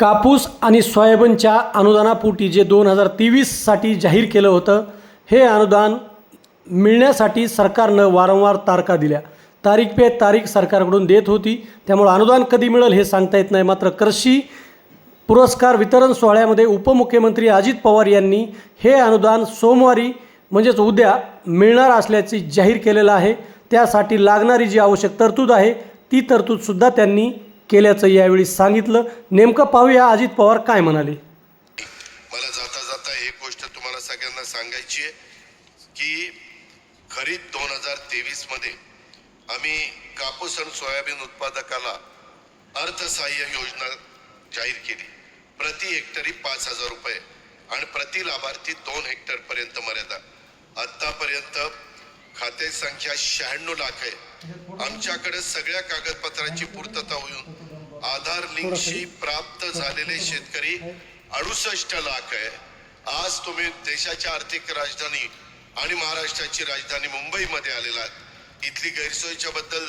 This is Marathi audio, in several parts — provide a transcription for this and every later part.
कापूस आणि सोयाबीनच्या अनुदानापोटी जे दोन हजार तेवीससाठी जाहीर केलं होतं हे अनुदान मिळण्यासाठी सरकारनं वारंवार तारखा दिल्या. तारीख पे तारीख सरकारकडून देत होती. त्यामुळं अनुदान कधी मिळेल हे सांगता येत नाही. मात्र कृषी पुरस्कार वितरण सोहळ्यामध्ये उपमुख्यमंत्री अजित पवार यांनी हे अनुदान सोमवारी म्हणजेच उद्या मिळणार असल्याचे जाहीर केलेलं आहे. त्यासाठी लागणारी जी आवश्यक तरतूद आहे ती तरतूदसुद्धा त्यांनी केल्याचं यावेळी सांगितलं. नेमकं पाहूया अजित पवार काय म्हणाले. मला जाता जाता एक गोष्ट तुम्हाला सगळ्यांना सांगायची आहे की खरीप दोन हजार तेवीसमध्ये आम्ही कापूस आणि सोयाबीन उत्पादकाला अर्थसहाय्य योजना जाहीर केली. प्रति हेक्टरी पाच हजार रुपये आणि प्रति लाभार्थी दोन हेक्टर पर्यंत मर्यादा. आतापर्यंत खाते संख्या शहाण्णव लाख आहे. आमच्याकडे सगळ्या कागदपत्रांची पूर्तता होऊन आधार लिंकशी प्राप्त झालेले शेतकरी अडुसष्ट लाख आहे. आज तुम्ही देशाच्या आर्थिक राजधानी आणि महाराष्ट्राची राजधानी मुंबईमध्ये आलेला आहात. इथली गैरसोयीच्या बद्दल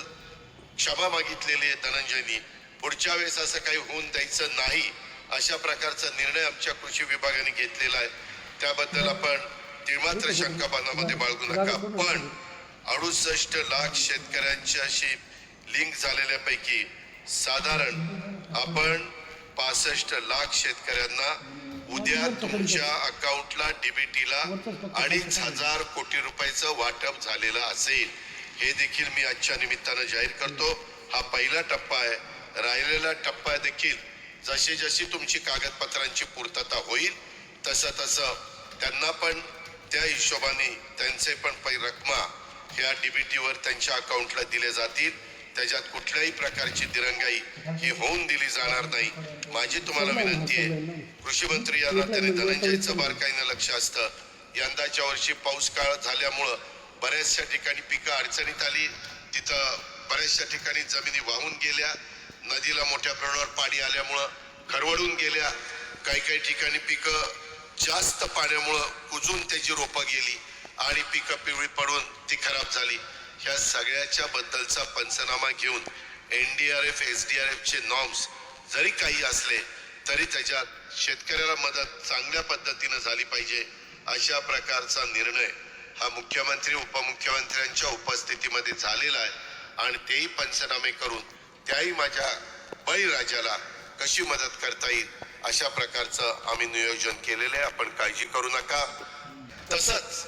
क्षमा मागितलेली आहे धनंजयनी. पुढच्या वेळेस असं काही होऊन द्यायचं नाही अशा प्रकारचा निर्णय आमच्या कृषी विभागाने घेतलेला आहे. त्याबद्दल आपण तिळमात्र शंका बांधामध्ये बाळगू नका. पण अडुसष्ट लाख शेतकऱ्यांच्याशी लिंक झालेल्यापैकी साधारण आपण पासष्ट लाख शेतकऱ्यांना उद्या तुमच्या अकाउंटला डीबीटीला अडीच हजार कोटी रुपयाचं वाटप झालेलं असेल. हे देखील मी आजच्या निमित्तानं जाहीर करतो. हा पहिला टप्पा आहे. राहिलेला टप्पा देखील जशी जशी तुमची कागदपत्रांची पूर्तता होईल तसं तसं त्यांना पण त्या हिशोबाने त्यांचे पण पै रकमा ह्या डीबीटीवर त्यांच्या अकाउंटला दिले जातील. त्याच्यात कुठल्याही प्रकारची दिरंगाई ही होऊन दिली जाणार नाही. माझी तुम्हाला विनंती आहे कृषी मंत्री या नात्याने धनंजयचं बारकाईनं लक्ष असतं. यंदाच्या वर्षी पाऊस काळ झाल्यामुळं बऱ्याचशा ठिकाणी पिकं अडचणीत आली. तिथं बऱ्याचशा ठिकाणी जमिनी वाहून गेल्या. नदीला मोठ्या प्रमाणावर पाणी आल्यामुळं खरवडून गेल्या. काही काही ठिकाणी पिकं जास्त पाण्यामुळं कुजून त्याची रोपं गेली. आणि पिकं पिवळी पडून ती खराब झाली. ह्या सगळ्याच्या बद्दलचा पंचनामा घेऊन N D R F S D R एफचे norms जरी काही असले तरी त्याच्यात शेतकऱ्याला मदत चांगल्या पद्धतीनं झाली पाहिजे अशा प्रकारचा निर्णय हा मुख्यमंत्री उपमुख्यमंत्र्यांच्या उपस्थितीमध्ये झालेला आहे. आणि तेही पंचनामे करून त्याही माझ्या बळीराजाला कशी मदत करता येईल अशा प्रकारचं आम्ही नियोजन केलेलं आहे. आपण काळजी करू नका. तसंच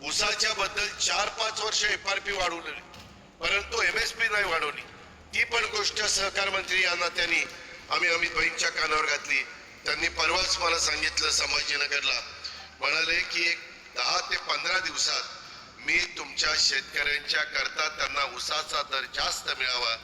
उसाच्या बद्दल चार पाच वर्ष एफ आर पी वाढवलेली परंतु एम एस पी नाही वाढवली. ती पण गोष्ट सहकार मंत्री यांना त्यांनी आम्ही अमित भाईंच्या कानावर घातली. त्यांनी परवाच मला सांगितलं संभाजीनगरला. म्हणाले की एक दहा ते पंधरा दिवसात मी तुमच्या शेतकऱ्यांच्या करता त्यांना उसाचा दर जास्त मिळावा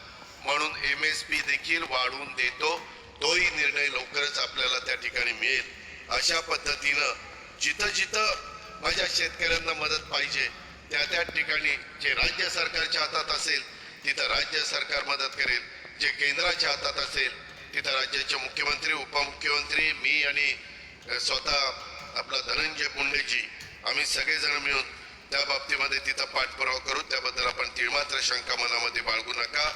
म्हणून एम एस पी देखील वाढवून देतो. तोही निर्णय लवकरच आपल्याला त्या ठिकाणी मिळेल. अशा पद्धतीनं जिथं जिथं माझ्या शेतकऱ्यांना मदत पाहिजे. त्या त्या ठिकाणी जे राज्य सरकारच्या हातात असेल तिथं राज्य सरकार मदत करेल. जे केंद्राच्या हातात असेल तिथं राज्याचे मुख्यमंत्री उपमुख्यमंत्री मी आणि स्वतः आपला धनंजय मुंडेजी आम्ही सगळेजण मिळून त्या बाबतीमध्ये तिथं पाठपुरावा करू. त्याबद्दल आपण तिळमात्र शंका मनामध्ये बाळगू नका.